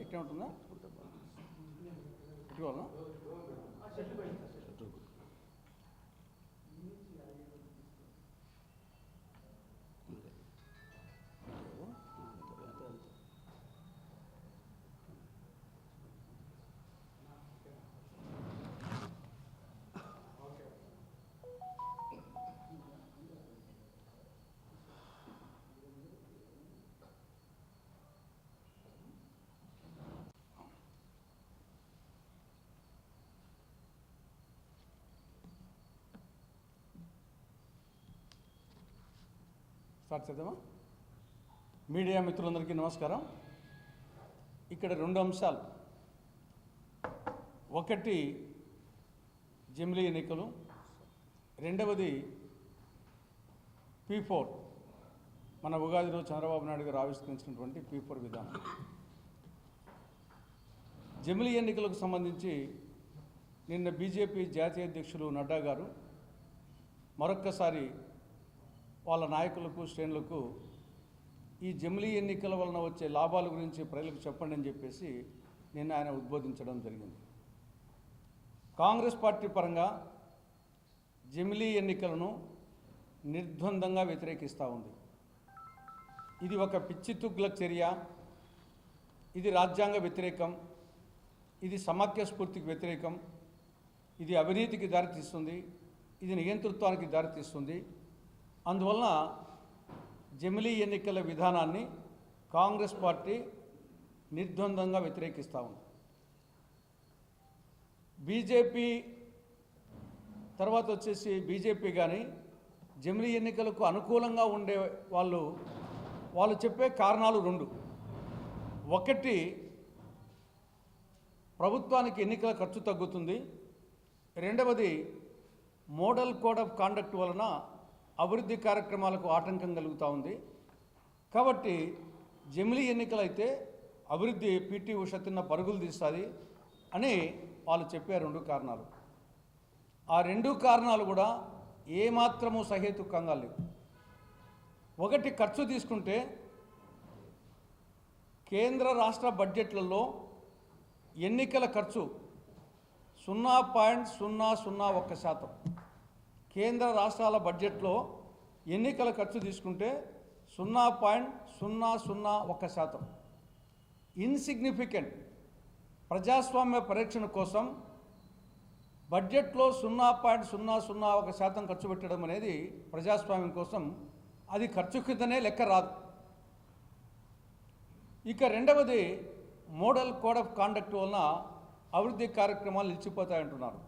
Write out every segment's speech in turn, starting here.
ఇట్టే ఉంటుందా? పెట్టుకోవాలా స్టార్ట్ చేద్దామా మీడియా మిత్రులందరికీ నమస్కారం. ఇక్కడ రెండు అంశాలు. ఒకటి జమిలీ ఎన్నికలు. రెండవది పీ ఫోర్. మన ఉగాది రోజు చంద్రబాబు నాయుడు గారు ఆవిష్కరించినటువంటి పీ ఫోర్ విధానం. జమిలీ ఎన్నికలకు సంబంధించి నిన్న బీజేపీ జాతీయ అధ్యక్షులు నడ్డా గారు మరొక్కసారి వాళ్ళ నాయకులకు శ్రేణులకు ఈ జమిలీ ఎన్నికల వలన వచ్చే లాభాల గురించి ప్రజలకు చెప్పండి అని చెప్పేసి నిన్న ఆయన ఉద్బోధించడం జరిగింది. కాంగ్రెస్ పార్టీ పరంగా జమిలీ ఎన్నికలను నిర్ద్వందంగా వ్యతిరేకిస్తూ ఉంది. ఇది ఒక పిచ్చి తుగ్ల చర్య ఇది రాజ్యాంగ వ్యతిరేకం ఇది సమాఖ్య స్ఫూర్తికి వ్యతిరేకం ఇది అవినీతికి దారితీస్తుంది ఇది నియంతృత్వానికి దారితీస్తుంది అందువలన జమిలీ ఎన్నికల విధానాన్ని కాంగ్రెస్ పార్టీ నిర్ద్వందంగా వ్యతిరేకిస్తూ ఉంది. బీజేపీ తర్వాత వచ్చేసి బీజేపీ కానీ జమిలీ ఎన్నికలకు అనుకూలంగా ఉండే వాళ్ళు వాళ్ళు చెప్పే కారణాలు రెండు. ఒకటి ప్రభుత్వానికి ఎన్నికల ఖర్చు తగ్గుతుంది. రెండవది మోడల్ కోడ్ ఆఫ్ కాండక్ట్ వలన అభివృద్ధి కార్యక్రమాలకు ఆటంకం కలుగుతూ ఉంది. కాబట్టి జమిలీ ఎన్నికలైతే అభివృద్ధి పీటీ ఉష తిన్న పరుగులు తీస్తుంది అని వాళ్ళు చెప్పే రెండు కారణాలు. ఆ రెండు కారణాలు కూడా ఏమాత్రము సహేతుకంగా లేవు. ఒకటి ఖర్చు తీసుకుంటే కేంద్ర రాష్ట్ర బడ్జెట్లలో ఎన్నికల ఖర్చు సున్నా పాయింట్ సున్నా సున్నా ఒక్క శాతం. కేంద్ర రాష్ట్రాల బడ్జెట్లో ఎన్నికల ఖర్చు తీసుకుంటే సున్నా పాయింట్ సున్నా సున్నా ఒక్క శాతం. ఇన్సిగ్నిఫికెంట్ ప్రజాస్వామ్య పరీక్షణ కోసం బడ్జెట్లో సున్నా పాయింట్ సున్నా సున్నా ఒక శాతం ఖర్చు పెట్టడం అనేది ప్రజాస్వామ్యం కోసం అది ఖర్చు కిందనే లెక్క రాదు. ఇక రెండవది మోడల్ కోడ్ ఆఫ్ కాండక్ట్ వలన అభివృద్ధి కార్యక్రమాలు నిలిచిపోతాయంటున్నారు.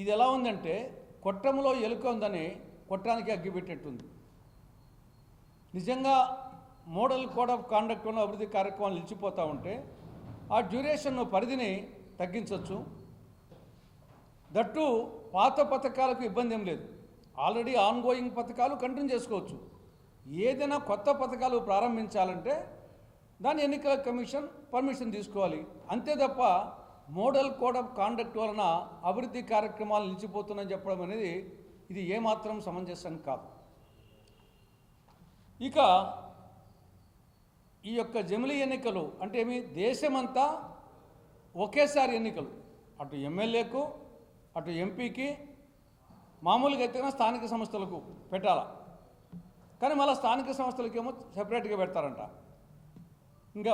ఇది ఎలా ఉందంటే కొట్టంలో ఎలుక ఉందని కొట్టానికి అగ్గిపెట్టేట్టుంది. నిజంగా మోడల్ కోడ్ ఆఫ్ కాండక్ట్ ఉన్న అభివృద్ధి కార్యక్రమాలు నిలిచిపోతూ ఉంటే ఆ డ్యూరేషన్ పరిధిని తగ్గించవచ్చు దట్టు పాత పథకాలకు ఇబ్బంది ఏం లేదు. ఆల్రెడీ ఆన్గోయింగ్ పథకాలు కంటిన్యూ చేసుకోవచ్చు. ఏదైనా కొత్త పథకాలు ప్రారంభించాలంటే దాని ఎన్నికల కమిషన్ పర్మిషన్ తీసుకోవాలి. అంతే తప్ప మోడల్ కోడ్ ఆఫ్ కాండక్ట్ వలన అభివృద్ధి కార్యక్రమాలు నిలిచిపోతున్నాయని చెప్పడం అనేది ఇది ఏమాత్రం సమంజసం కాదు. ఇక ఈ యొక్క జమిలి ఎన్నికలు అంటే ఏమి? దేశమంతా ఒకేసారి ఎన్నికలు. అటు ఎమ్మెల్యేకు అటు ఎంపీకి మామూలుగా అయితే స్థానిక సంస్థలకు పెట్టాల? కానీ మళ్ళీ స్థానిక సంస్థలకేమో సెపరేట్గా పెడతారంట. ఇంకా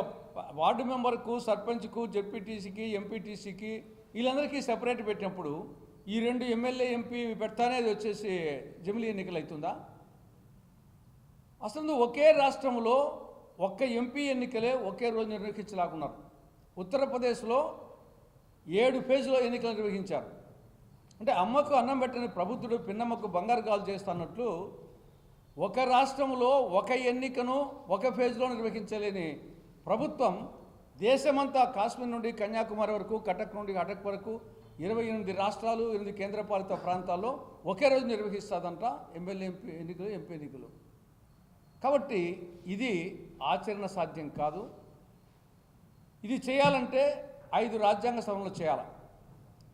వార్డు మెంబర్కు సర్పంచ్కు జెడ్పీటీసీకి ఎంపీటీసీకి వీళ్ళందరికీ సెపరేట్ పెట్టినప్పుడు ఈ రెండు ఎమ్మెల్యే ఎంపీ పెడతానేది వచ్చేసి జమిలీ ఎన్నికలు అవుతుందా? అసలు ఒకే రాష్ట్రంలో ఒక్క ఎంపీ ఎన్నికలే ఒకే రోజు నిర్వహించలేకున్నారు. ఉత్తరప్రదేశ్లో ఏడు ఫేజ్లో ఎన్నికలు నిర్వహించారు. అంటే అమ్మకు అన్నం పెట్టని ప్రభుత్వుడు పిన్నమ్మకు బంగారు గాలు చేస్తున్నట్లు ఒక రాష్ట్రంలో ఒక ఎన్నికను ఒక ఫేజ్లో నిర్వహించలేని ప్రభుత్వం దేశమంతా కాశ్మీర్ నుండి కన్యాకుమారి వరకు కటక్ నుండి అటక్ వరకు ఇరవై ఎనిమిది రాష్ట్రాలు ఎనిమిది కేంద్రపాలిత ప్రాంతాల్లో ఒకే రోజు నిర్వహిస్తుందంట ఎమ్మెల్యే ఎంపీ ఎన్నికలు ఎంపీ ఎన్నికలు. కాబట్టి ఇది ఆచరణ సాధ్యం కాదు. ఇది చేయాలంటే ఐదు రాజ్యాంగ సభలు చేయాలి.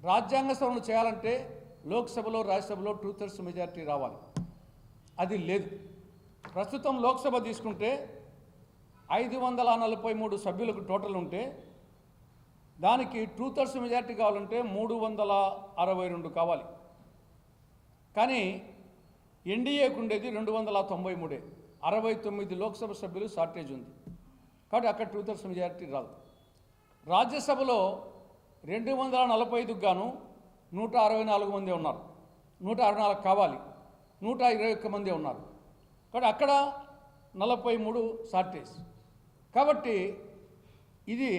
రాజ్యాంగ సభలు చేయాలంటే లోక్సభలో రాజ్యసభలో టూ థర్డ్స్ మెజారిటీ రావాలి. అది లేదు. ప్రస్తుతం లోక్సభ తీసుకుంటే ఐదు వందల నలభై మూడు సభ్యులకు టోటల్ ఉంటే దానికి టూ థర్డ్స్ మెజార్టీ కావాలంటే మూడు వందల అరవై రెండు కావాలి. కానీ ఎన్డీఏకు ఉండేది రెండు వందల తొంభై మూడే. అరవై తొమ్మిది లోక్సభ సభ్యులు షార్టేజ్ ఉంది. కాబట్టి అక్కడ టూ థర్డ్స్ మెజారిటీ రాదు. రాజ్యసభలో రెండు వందల నలభై ఐదుకు గాను నూట అరవై నాలుగు మంది ఉన్నారు. నూట అరవై నాలుగు కావాలి. నూట ఇరవై ఒక్క మంది ఉన్నారు. కాబట్టి అక్కడ నలభై మూడు షార్టేజ్ కాబట్టి ఇది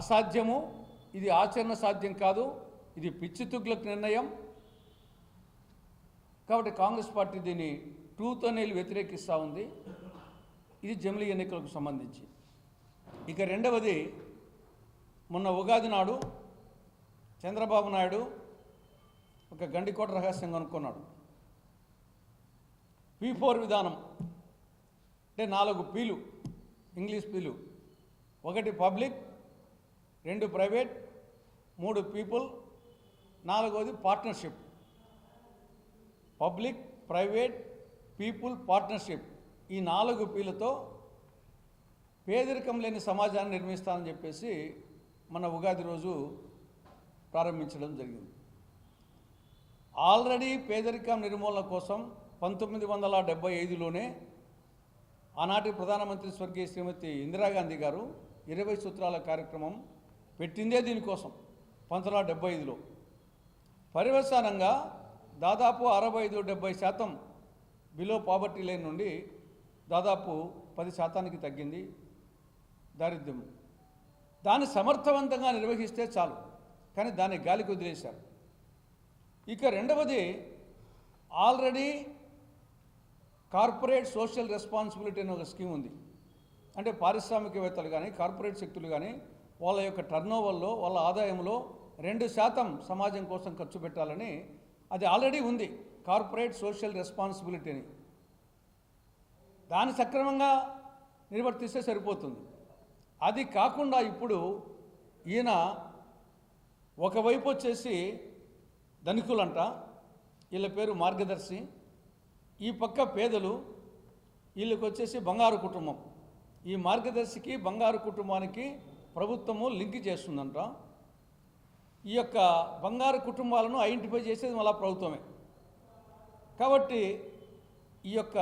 అసాధ్యము ఇది ఆచరణ సాధ్యం కాదు ఇది పిచ్చి తుగ్లకు నిర్ణయం. కాబట్టి కాంగ్రెస్ పార్టీ దీన్ని ట్రూత్ అనేది వ్యతిరేకిస్తూ ఉంది. ఇది జమిలీ ఎన్నికలకు సంబంధించి. ఇక రెండవది మొన్న ఉగాది నాడు చంద్రబాబు నాయుడు ఒక గండికోట రహస్యం కనుక్కున్నాడు పీ ఫోర్ విధానం అంటే నాలుగు పీలు. ఇంగ్లీష్ పీలు. ఒకటి పబ్లిక్ రెండు ప్రైవేట్ మూడు పీపుల్ నాలుగవది partnership. Public private people partnership ఈ నాలుగు పీలతో పేదరికం లేని సమాజాన్ని నిర్మిస్తానని చెప్పేసి మన ఉగాది రోజు ప్రారంభించడం జరిగింది. ఆల్రెడీ పేదరికం నిర్మూలన కోసం పంతొమ్మిది వందల డెబ్బై ఐదులోనే ఆనాటి ప్రధానమంత్రి స్వర్గీయ శ్రీమతి ఇందిరాగాంధీ గారు ఇరవై సూత్రాల కార్యక్రమం పెట్టిందే దీనికోసం పంతొమ్మిది వందల డెబ్బై ఐదులో. పర్యవసానంగా దాదాపు అరవై ఐదు డెబ్బై శాతం బిలో పావర్టీ లైన్ నుండి దాదాపు పది శాతానికి తగ్గింది దారిద్ర్యం. దాన్ని సమర్థవంతంగా నిర్వహిస్తే చాలు కానీ దాన్ని గాలికి వదిలేశారు. ఇక రెండవది ఆల్రెడీ కార్పొరేట్ సోషల్ రెస్పాన్సిబిలిటీ అనే ఒక స్కీమ్ ఉంది. అంటే పారిశ్రామికవేత్తలు కానీ కార్పొరేట్ శక్తులు కానీ వాళ్ళ యొక్క టర్నోవర్లో వాళ్ళ ఆదాయంలో రెండు శాతం సమాజం కోసం ఖర్చు పెట్టాలని అది ఆల్రెడీ ఉంది. కార్పొరేట్ సోషల్ రెస్పాన్సిబిలిటీని దాన్ని సక్రమంగా నిర్వర్తిస్తే సరిపోతుంది. అది కాకుండా ఇప్పుడు ఈయన ఒకవైపు వచ్చేసి ధనికులంట. వీళ్ళ పేరు మార్గదర్శి. ఈ పక్క పేదలు వీళ్ళకి వచ్చేసి బంగారు కుటుంబం. ఈ మార్గదర్శికి బంగారు కుటుంబానికి ప్రభుత్వము లింక్ చేస్తుందంట. ఈ యొక్క బంగారు కుటుంబాలను ఐడెంటిఫై చేసేది మళ్ళా ప్రభుత్వమే. కాబట్టి ఈ యొక్క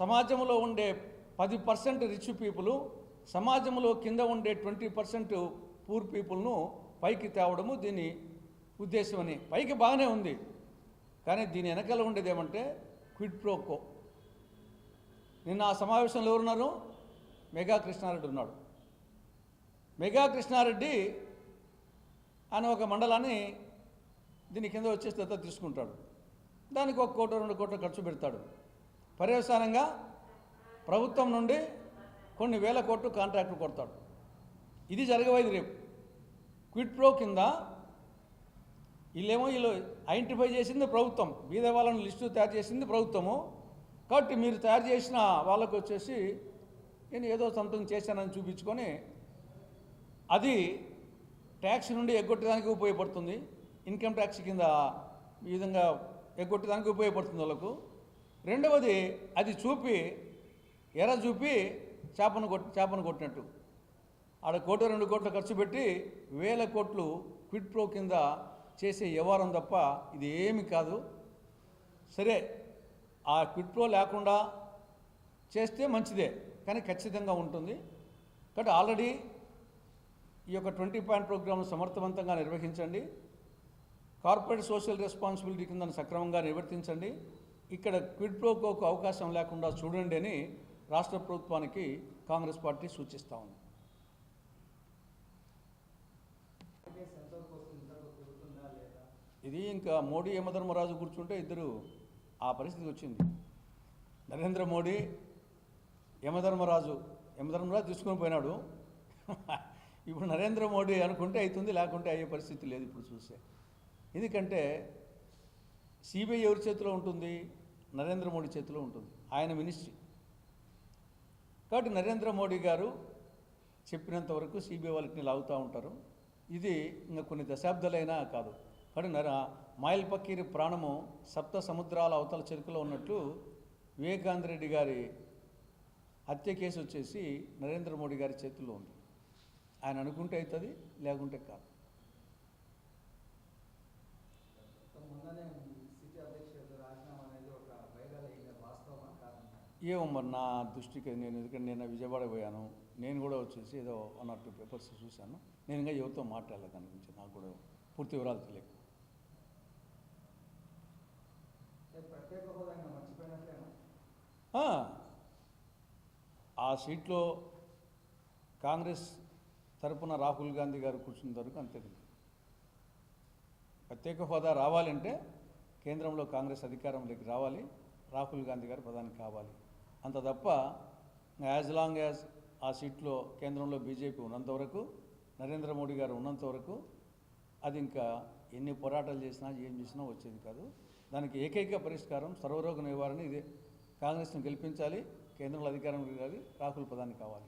సమాజంలో ఉండే పది పర్సెంట్ రిచ్ పీపుల్ సమాజంలో కింద ఉండే ట్వంటీ పర్సెంట్ పూర్ పీపుల్ను పైకి తేవడము దీని ఉద్దేశమని. పైకి బాగానే ఉంది. కానీ దీని వెనకాల ఉండేది ఏమంటే క్విడ్ ప్రోకో. నిన్న ఆ సమావేశంలో ఎవరున్నారు? మెగా కృష్ణారెడ్డి ఉన్నాడు. మెగా కృష్ణారెడ్డి ఆయన ఒక మండలాన్ని దీని కింద వచ్చేసి దత్త తీసుకుంటాడు. దానికి ఒక కోట రెండు కోట్ల ఖర్చు పెడతాడు. పర్యవసానంగా ప్రభుత్వం నుండి కొన్ని వేల కోట్లు కాంట్రాక్టులు కొడతాడు. ఇది జరగబోయేది రేపు. క్విడ్ ప్రో కింద వీళ్ళేమో వీళ్ళు ఐడెంటిఫై చేసింది ప్రభుత్వం. బీద వాళ్ళని లిస్టు తయారు చేసింది ప్రభుత్వము. కాబట్టి మీరు తయారు చేసిన వాళ్ళకు వచ్చేసి నేను ఏదో సంథింగ్ చేశానని చూపించుకొని అది ట్యాక్స్ నుండి ఎగ్గొట్టడానికి ఉపయోగపడుతుంది. ఇన్కమ్ ట్యాక్స్ కింద ఈ విధంగా ఎగ్గొట్టడానికి ఉపయోగపడుతుంది వాళ్ళకు. రెండవది అది చూపి ఎర చూపి చేపను కొట్టి చేపను కొట్టినట్టు. ఆడ కోట రెండు కోట్లు ఖర్చు పెట్టి వేల కోట్లు క్విడ్ ప్రో కింద చేసే వ్యవహారం తప్ప ఇది ఏమి కాదు. సరే ఆ క్విడ్ ప్రో లేకుండా చేస్తే మంచిదే కానీ ఖచ్చితంగా ఉంటుంది. కాబట్టి ఆల్రెడీ ఈ యొక్క ట్వంటీ పాయింట్ ప్రోగ్రామ్ సమర్థవంతంగా నిర్వహించండి. కార్పొరేట్ సోషల్ రెస్పాన్సిబిలిటీ కింద సక్రమంగా నిర్వర్తించండి. ఇక్కడ క్విడ్ ప్రోకోకు అవకాశం లేకుండా చూడండి అని రాష్ట్ర ప్రభుత్వానికి కాంగ్రెస్ పార్టీ సూచిస్తూ ఉంది. ఇది ఇంకా మోడీ యమధర్మరాజు కూర్చుంటే ఇద్దరు ఆ పరిస్థితి వచ్చింది. నరేంద్ర మోడీ యమధర్మరాజు యమధర్మరాజు తీసుకొని పోయినాడు. ఇప్పుడు నరేంద్ర మోడీ అనుకుంటే అవుతుంది లేకుంటే అయ్యే పరిస్థితి లేదు ఇప్పుడు చూస్తే. ఎందుకంటే సిబిఐ ఎవరి చేతిలో ఉంటుంది? నరేంద్ర మోడీ చేతిలో ఉంటుంది. ఆయన మినిస్ట్రీ. కాబట్టి నరేంద్ర మోడీ గారు చెప్పినంత వరకు సిబిఐ వాళ్ళకి లాగుతూ ఉంటారు. ఇది ఇంకా కొన్ని దశాబ్దాలైనా కాదు. కాబట్టి నర మాయల్ ప్రాణము సప్త సముద్రాల అవతల చెరుకులో ఉన్నట్లు వివేకానంద రెడ్డి గారి హత్య కేసు వచ్చేసి నరేంద్ర మోడీ గారి చేతుల్లో ఉంది. ఆయన అనుకుంటే అవుతుంది లేకుంటే కాదు. ఏమో మరి నా దృష్టికి నేను ఎందుకంటే నేను విజయవాడ పోయాను నేను కూడా వచ్చేసి ఏదో వన్ ఆర్ టూ పేపర్స్ చూశాను. నేను ఇంకా ఎవరితో మాట్లాడలేదు గురించి నాకు కూడా పూర్తి వివరాలు తెలియదు అంటే ప్రత్యేక హోదా ఇంకా మర్చిపోయినట్లేనా Ah, ఆ, సీట్లో కాంగ్రెస్ తరపున రాహుల్ గాంధీ గారు కూర్చున్న వరకు అంతే ప్రత్యేక హోదా రావాలంటే కేంద్రంలో కాంగ్రెస్ అధికారంలోకి రావాలి రాహుల్ గాంధీ గారు ప్రధాని కావాలి. అంత తప్ప యాజ్ లాంగ్ యాజ్ ఆ సీట్లో కేంద్రంలో బీజేపీ ఉన్నంత వరకు నరేంద్ర మోడీ గారు ఉన్నంత వరకు అది ఇంకా ఎన్ని పోరాటాలు చేసినా ఏం చేసినా వచ్చేది కాదు. దానికి ఏకైక పరిష్కారం సర్వరోగ నివారణ ఇదే. కాంగ్రెస్ను గెలిపించాలి కేంద్రంలో అధికారం రావాలి రాహుల్ ప్రధాని కావాలి.